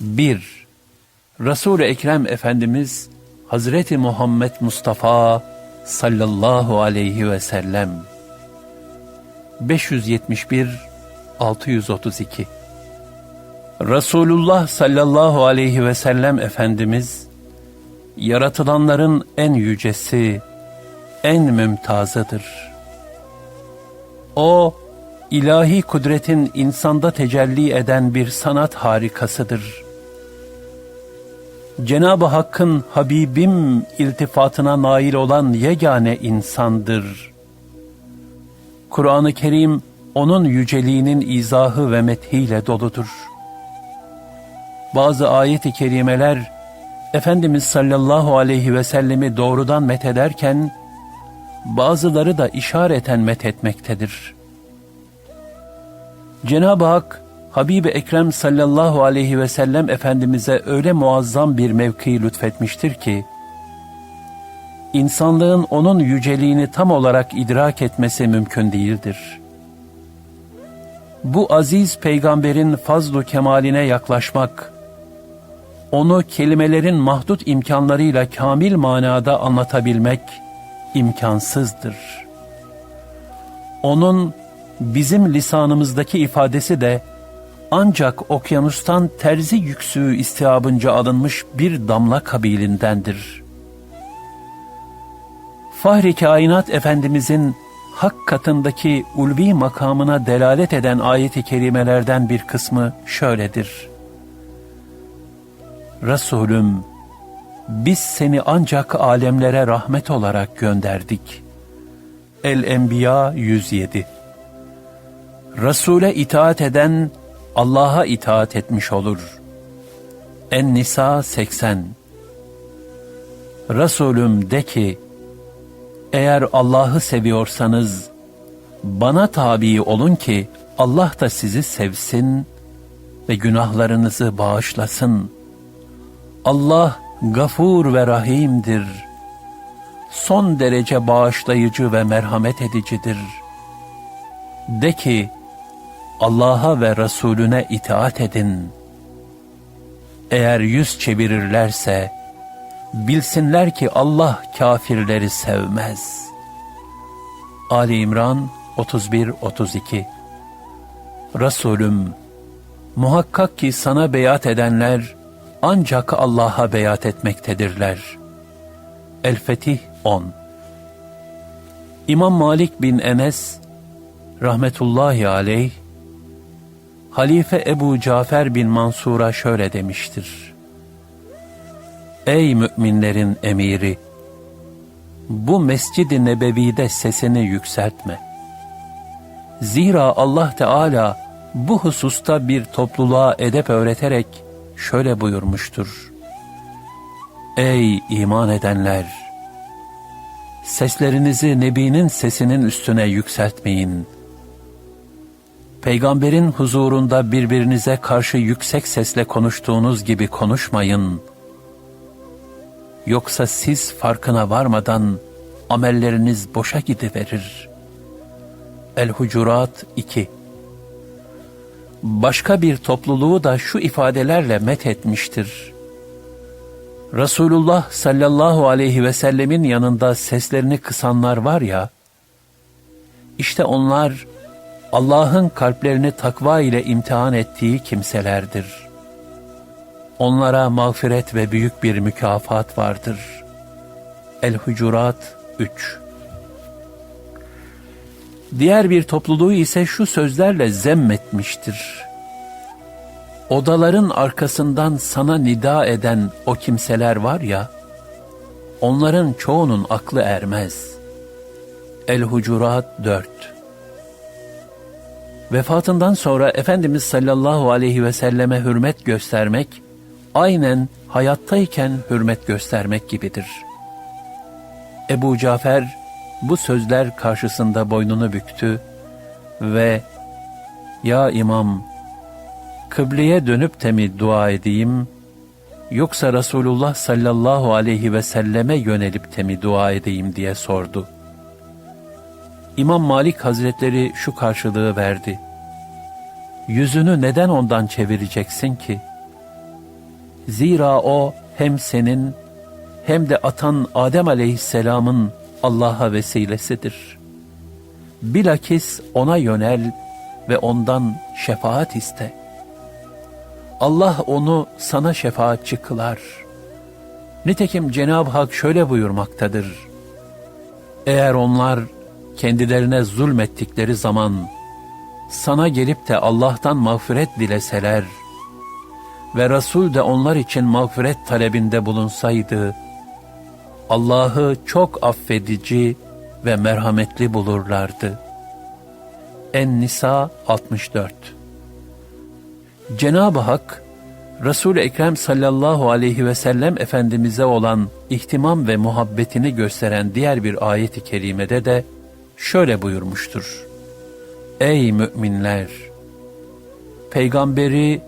1. Resul-i Ekrem Efendimiz Hazreti Muhammed Mustafa sallallahu aleyhi ve sellem 571 632 Resulullah sallallahu aleyhi ve sellem Efendimiz yaratılanların en yücesi, en mümtazıdır. O, ilahi kudretin insanda tecelli eden bir sanat harikasıdır. Cenab-ı Hakk'ın Habibim iltifatına nail olan yegane insandır. Kur'an-ı Kerim onun yüceliğinin izahı ve methiyle doludur. Bazı ayet-i kerimeler Efendimiz sallallahu aleyhi ve sellemi doğrudan methederken bazıları da işareten methetmektedir. Cenab-ı Hak Habib-i Ekrem sallallahu aleyhi ve sellem Efendimiz'e öyle muazzam bir mevki lütfetmiştir ki, insanlığın onun yüceliğini tam olarak idrak etmesi mümkün değildir. Bu aziz peygamberin fazlu kemaline yaklaşmak, onu kelimelerin mahdut imkanlarıyla kamil manada anlatabilmek imkansızdır. Onun bizim lisanımızdaki ifadesi de ancak okyanustan terzi yüksüğü istiabınca alınmış bir damla kabilindendir. Fahri Kainat Efendimizin hak katındaki ulvi makamına delalet eden ayeti kerimelerden bir kısmı şöyledir. Resulüm, biz seni ancak alemlere rahmet olarak gönderdik. El-Enbiya 107 Resul'e itaat eden Allah'a itaat etmiş olur. En-Nisa 80 Resulüm de ki, eğer Allah'ı seviyorsanız, bana tabi olun ki Allah da sizi sevsin ve günahlarınızı bağışlasın. Allah gafur ve rahimdir. Son derece bağışlayıcı ve merhamet edicidir. De ki, Allah'a ve Resulüne itaat edin. Eğer yüz çevirirlerse, bilsinler ki Allah kafirleri sevmez. Ali İmran 31-32 Resulüm, muhakkak ki sana beyat edenler, ancak Allah'a beyat etmektedirler. El-Fetih 10 İmam Malik bin Enes, rahmetullahi aleyh, Halife Ebu Cafer bin Mansur'a şöyle demiştir. Ey müminlerin emiri! Bu mescid-i nebevide sesini yükseltme. Zira Allah Teala bu hususta bir topluluğa edep öğreterek şöyle buyurmuştur. Ey iman edenler! Seslerinizi Nebi'nin sesinin üstüne yükseltmeyin.'' Peygamberin huzurunda birbirinize karşı yüksek sesle konuştuğunuz gibi konuşmayın. Yoksa siz farkına varmadan amelleriniz boşa gidiverir. El-Hucurat 2 Başka bir topluluğu da şu ifadelerle met etmiştir. Resulullah sallallahu aleyhi ve sellemin yanında seslerini kısanlar var ya, işte onlar Allah'ın kalplerini takva ile imtihan ettiği kimselerdir. Onlara mağfiret ve büyük bir mükafat vardır. El-Hucurat 3 Diğer bir topluluğu ise şu sözlerle zemmetmiştir. Odaların arkasından sana nida eden o kimseler var ya, onların çoğunun aklı ermez. El-Hucurat 4 Vefatından sonra Efendimiz sallallahu aleyhi ve selleme hürmet göstermek, aynen hayattayken hürmet göstermek gibidir. Ebu Cafer bu sözler karşısında boynunu büktü ve ''Ya İmam, kıbleye dönüp de mi dua edeyim, yoksa Resulullah sallallahu aleyhi ve selleme yönelip de mi dua edeyim?'' diye sordu.'' İmam Malik Hazretleri şu karşılığı verdi. Yüzünü neden ondan çevireceksin ki? Zira o hem senin hem de atan Adem aleyhisselamın Allah'a vesilesidir. Bilakis ona yönel ve ondan şefaat iste. Allah onu sana şefaatçi kılar. Nitekim Cenab-ı Hak şöyle buyurmaktadır. Eğer onlar kendilerine zulmettikleri zaman sana gelip de Allah'tan mağfiret dileseler ve Resul de onlar için mağfiret talebinde bulunsaydı, Allah'ı çok affedici ve merhametli bulurlardı. En-Nisa 64 Cenab-ı Hak, Resul-i Ekrem sallallahu aleyhi ve sellem Efendimiz'e olan ihtimam ve muhabbetini gösteren diğer bir ayet-i kerimede de şöyle buyurmuştur. Ey müminler! Peygamberi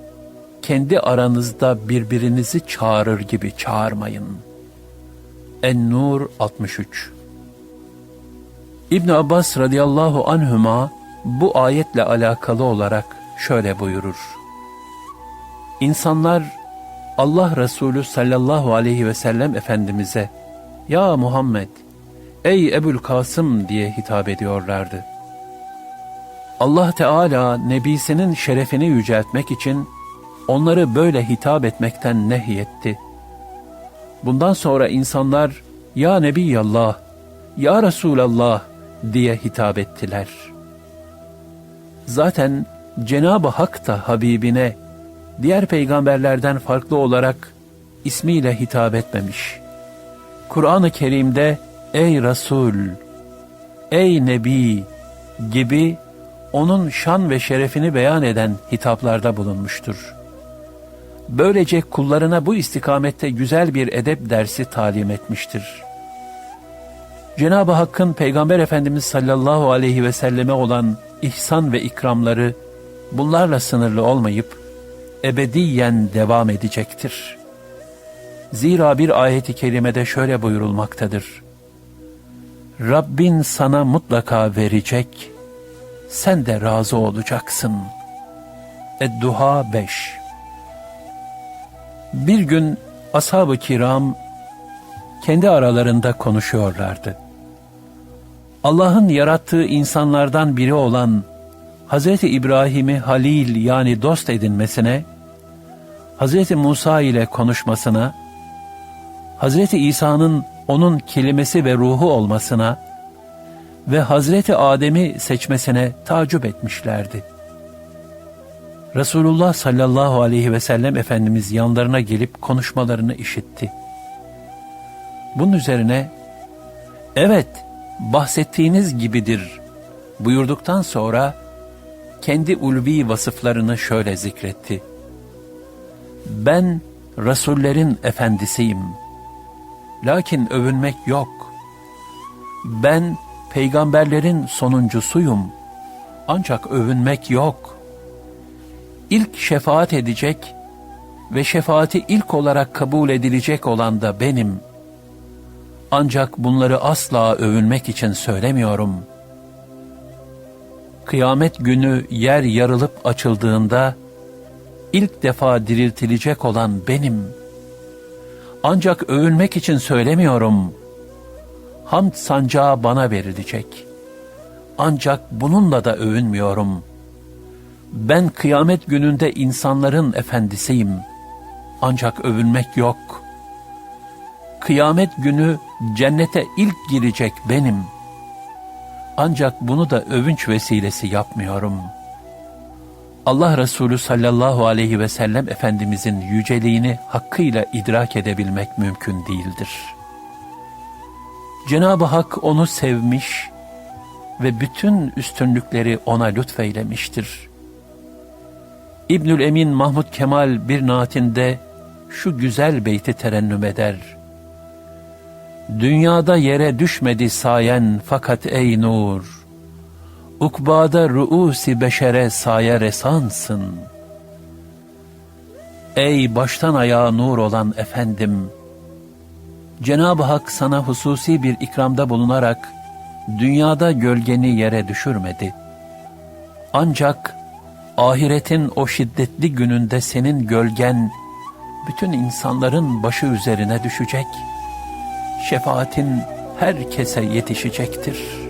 kendi aranızda birbirinizi çağırır gibi çağırmayın. En-Nur 63 İbn Abbas radıyallahu anhüma bu ayetle alakalı olarak şöyle buyurur. İnsanlar Allah Resulü sallallahu aleyhi ve sellem Efendimiz'e Ya Muhammed, ey Ebul Kasım diye hitap ediyorlardı. Allah Teala Nebisinin şerefini yüceltmek için onları böyle hitap etmekten nehyetti. Bundan sonra insanlar Ya Nebiyallah, Ya Resulallah diye hitap ettiler. Zaten Cenab-ı Hak da Habibine diğer peygamberlerden farklı olarak ismiyle hitap etmemiş. Kur'an-ı Kerim'de ey Resul, ey Nebi gibi onun şan ve şerefini beyan eden hitaplarda bulunmuştur. Böylece kullarına bu istikamette güzel bir edep dersi talim etmiştir. Cenab-ı Hakk'ın Peygamber Efendimiz sallallahu aleyhi ve selleme olan ihsan ve ikramları bunlarla sınırlı olmayıp, ebediyen devam edecektir. Zira bir ayeti kerimede şöyle buyurulmaktadır. Rabbin sana mutlaka verecek, sen de razı olacaksın. Edduha 5 Bir gün ashab-ı kiram kendi aralarında konuşuyorlardı. Allah'ın yarattığı insanlardan biri olan Hz. İbrahim'i halil yani dost edinmesine, Hz. Musa ile konuşmasına, Hz. İsa'nın onun kelimesi ve ruhu olmasına ve Hazreti Adem'i seçmesine tacip etmişlerdi. Resulullah sallallahu aleyhi ve sellem Efendimiz yanlarına gelip konuşmalarını işitti. Bunun üzerine, evet bahsettiğiniz gibidir buyurduktan sonra, kendi ulvi vasıflarını şöyle zikretti. Ben Resullerin efendisiyim. Lakin övünmek yok. Ben peygamberlerin sonuncusuyum. Ancak övünmek yok. İlk şefaat edecek ve şefaati ilk olarak kabul edilecek olan da benim. Ancak bunları asla övünmek için söylemiyorum.'' kıyamet günü yer yarılıp açıldığında ilk defa diriltilecek olan benim. Ancak övünmek için söylemiyorum. Hamd sancağı bana verilecek. Ancak bununla da övünmüyorum. Ben kıyamet gününde insanların efendisiyim. Ancak övünmek yok. Kıyamet günü cennete ilk girecek benim.'' Ancak bunu da övünç vesilesi yapmıyorum. Allah Resulü sallallahu aleyhi ve sellem Efendimizin yüceliğini hakkıyla idrak edebilmek mümkün değildir. Cenab-ı Hak onu sevmiş ve bütün üstünlükleri ona lütfeylemiştir. İbnül Emin Mahmud Kemal bir naatinde şu güzel beyti terennüm eder. Dünyada yere düşmedi sayen fakat ey nur, Ukbada ruusi beşere saye resansın. Ey baştan ayağa nur olan efendim, Cenab-ı Hak sana hususi bir ikramda bulunarak, dünyada gölgeni yere düşürmedi. Ancak ahiretin o şiddetli gününde senin gölgen, bütün insanların başı üzerine düşecek. Şefaatin herkese yetişecektir.''